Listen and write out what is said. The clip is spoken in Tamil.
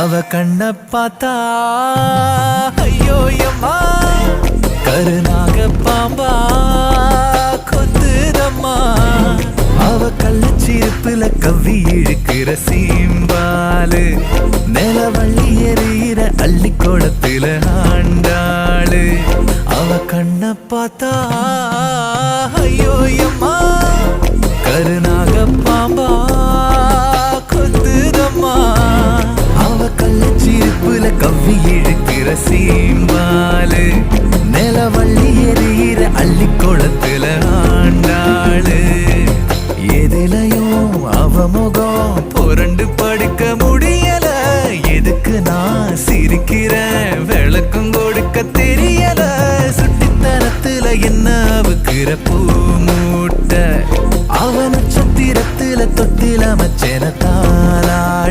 அவ கண்ண பார்த்தா ஐயோ எம்மா கருணாக பாம்பா கொத்துதம்மா. அவ கள்ளச்சிருப்புல கவ்வி இழுக்கிற சீம்பாலு நிலவள்ளி எறிகிற அள்ளி குளத்துல ஆண்டாளு. அவ கண்ண பார்த்தா ஐயோ கவ்வி இழுக்கிற சீம்பாலு. நிலவள்ளி எரியிற அள்ளி குளத்துல ஆண்டாளு. எதிலையும் அவமுகம் புரண்டு படுக்க முடியல. எதுக்கு நான் சிரிக்கிற? விளக்கம் கொடுக்க தெரியல. சுட்டித்தனத்துல என்ன அவுக்கிற பூ மூட்ட? அவன சத்திரத்துல தொட்டில மச்சனத்தா